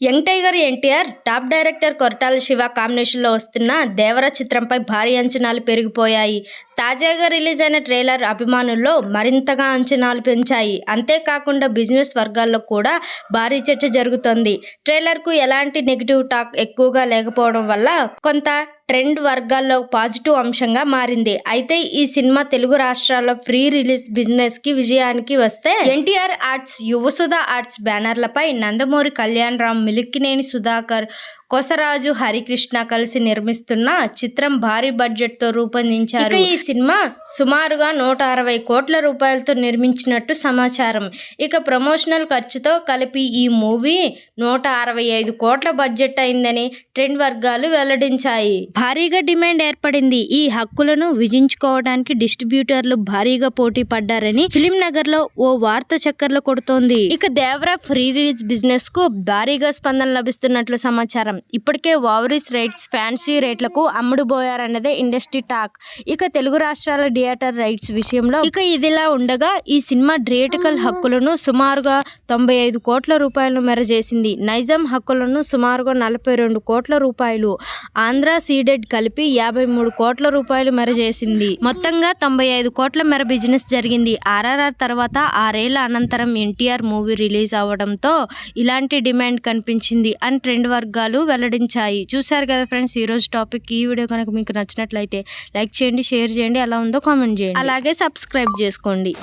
Young tiger NTR top director Koratala Siva కాంబినేషన్లో వస్తున్న దేవర చిత్రంపై భారీ అంచనాలు పెరిగిపోయాయి. తాజాగా రిలీజ్ అయిన ట్రైలర్ అభిమానుల్లో మరింతగా అంచనాలు పెంచాయి. అంతేకాకుండా బిజినెస్ వర్గాల్లో కూడా భారీ చర్చ జరుగుతోంది. ట్రైలర్కు ఎలాంటి నెగిటివ్ టాక్ ఎక్కువగా లేకపోవడం వల్ల కొంత ట్రెండ్ వర్గాల్లో పాజిటివ్ అంశంగా మారింది. అయితే ఈ సినిమా తెలుగు రాష్ట్రాల్లో ఫ్రీ రిలీజ్ బిజినెస్కి విజయానికి వస్తే ఎన్టీఆర్ ఆర్ట్స్ యువసుధ ఆర్ట్స్ బ్యానర్లపై నందమూరి కళ్యాణ్ రామ్ మిలిక్కినేని సుధాకర్ కొసరాజు హరికృష్ణ కలిసి నిర్మిస్తున్న చిత్రం భారీ బడ్జెట్తో రూపొందించారు ఈ సినిమా సుమారుగా నూట అరవై కోట్ల రూపాయలతో నిర్మించినట్టు సమాచారం. ఇక ప్రమోషనల్ ఖర్చుతో కలిపి ఈ మూవీ నూట అరవై ఐదు కోట్ల బడ్జెట్ అయిందని ట్రెండ్ వర్గాలు వెల్లడించాయి. భారీగా డిమాండ్ ఏర్పడింది. ఈ హక్కులను విజించుకోవడానికి డిస్ట్రిబ్యూటర్లు భారీగా పోటీ పడ్డారని ఫిలిం నగర్లో ఓ వార్త చక్కర్లు కొడుతోంది. ఇక దేవరా ఫ్రీ రిలీజ్ బిజినెస్కు భారీగా స్పందన లభిస్తున్నట్లు సమాచారం. ఇప్పటికే ఓవరీస్ రైట్స్ ఫ్యాన్సీ రేట్లకు అమ్ముడుపోయారన్నదే ఇండస్ట్రీ టాక్. ఇక తెలుగు రాష్ట్రాల థియేటర్ రైట్స్ విషయంలో ఇక ఇదిలా ఉండగా ఈ సినిమా థియేటికల్ హక్కులను సుమారుగా తొంభై ఐదు కోట్ల రూపాయలు మేర చేసింది. నైజాం హక్కులను సుమారుగా నలభై రెండు కోట్ల రూపాయలు. ఆంధ్ర సీడెడ్ కలిపి యాభై మూడు కోట్ల రూపాయలు మేర చేసింది. మొత్తంగా తొంభై ఐదు కోట్ల మేర బిజినెస్ జరిగింది. ఆర్ఆర్ఆర్ తర్వాత ఆరేళ్ళ అనంతరం ఎన్టీఆర్ మూవీ రిలీజ్ అవడంతో ఇలాంటి డిమాండ్ కనిపించింది. అని ట్రెండ్ వర్గాలు వెల్లడించాయి. చూశారు కదా ఫ్రెండ్స్ ఈ రోజు టాపిక్ ఈ వీడియో కనుక మీకు నచ్చినట్లయితే లైక్ చేయండి షేర్ చేయండి ఎలా ఉందో కామెంట్ చేయండి. అలాగే సబ్స్క్రైబ్ చేసుకోండి.